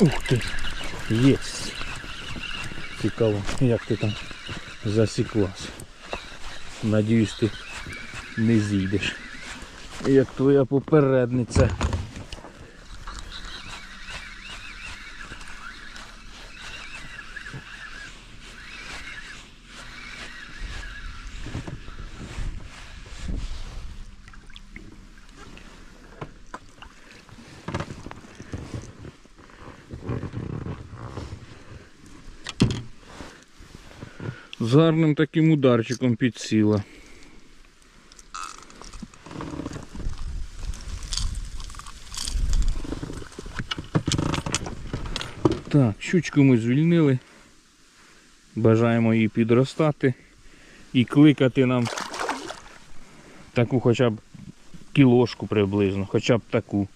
Ух ти! Єсть! Цікаво, як ти там засіклась. Надіюсь, ти не зійдеш. Як твоя попередниця. З гарним таким ударчиком підсіла. Так, щучку ми звільнили. Бажаємо її підростати і кликати нам таку хоча б кілошку приблизно, хоча б таку.